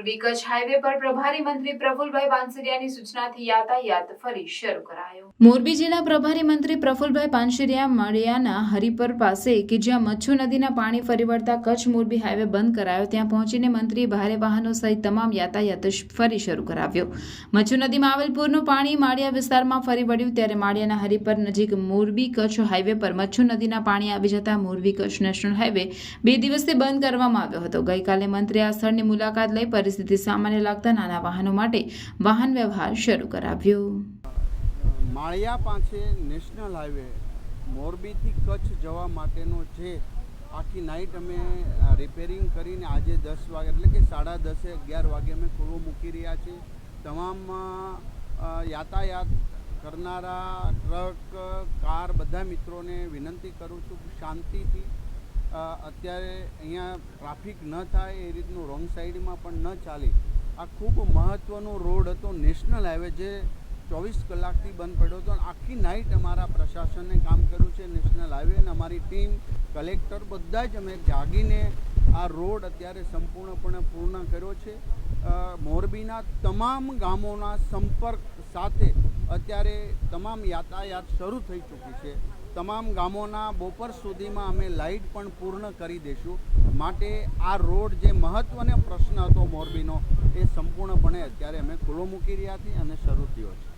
Morbi Kutch highway પર પ્રભારી મંત્રી પ્રફુલભાઈ પાનસરિયાની સૂચનાથી યાતાયાત ફરી શરૂ કરાયો. મોરબી જિલ્લા પ્રભારી મંત્રી પ્રફુલભાઈ પાનસરિયા મળિયાના હરિપર પાસે કે જ્યાં મચ્છુ નદીના પાણી ફરી વળતા કચ્છ મોરબી હાઈવે બંધ કરાયો. ત્યાં પહોંચીને મંત્રીએ ભારે વાહનો સહિત તમામ યાતાયાત ફરી શરૂ કરાવ્યો. મચ્છુ નદીમાં આવેલ પૂરનું પાણી માળિયા વિસ્તારમાં ફરી વળ્યું ત્યારે માળિયાના હરિપર નજીક મોરબી કચ્છ હાઈવે પર મચ્છુ નદીના પાણી આવી જતા મોરબી કચ્છ નેશનલ હાઈવે બે દિવસથી બંધ કરવામાં આવ્યો હતો. ગઈકાલે મંત્રીએ આ સ્થળની મુલાકાત લઈ પરિસ્થિતિ સામાન્ય લાગતા નાના વાહનો માટે વાહન વ્યવહાર શરૂ કરાવ્યો. માળિયા પાસે નેશનલ હાઈવે, મોરબીથી કચ્છ જવા માટેનો જે આખી નાઇટ અમે રિપેરિંગ કરીને આજે દસ વાગે, એટલે કે સાડા દસે, અગિયાર વાગે અમે ખુલ્લો મૂકી રહ્યા છીએ. તમામ યાતાયાત કરનારા, ટ્રક, કાર, બધા મિત્રોને વિનંતી કરું છું શાંતિથી અત્યારે અહીંયા ટ્રાફિક ન થાય, એ રીતનું રોંગ સાઈડમાં પણ ન ચાલે. આ ખૂબ મહત્ત્વનો રોડ હતો નેશનલ હાઈવે જે ચોવીસ કલાકથી બંધ પડ્યો હતો આખી નાઇટ અમારા પ્રશાસને કામ કર્યું છે નેશનલ હાઈવે અને અમારી ટીમ, કલેક્ટર બધા જ અમે જાગીને આ રોડ અત્યારે સંપૂર્ણપણે પૂર્ણ કર્યો છે. મોરબીના તમામ ગામોના સંપર્ક સાથે અત્યારે તમામ યાતાયાત શરૂ થઈ ચૂકી છે. તમામ ગામોના બપોર સુધીમાં અમે લાઇટ પણ પૂર્ણ કરી દઈશું. માટે આ રોડ જે મહત્ત્વનો પ્રશ્ન હતો મોરબીનો, એ સંપૂર્ણપણે અત્યારે અમે ખુલ્લો મૂકી રહ્યા છીએ અને શરૂ થયો છે.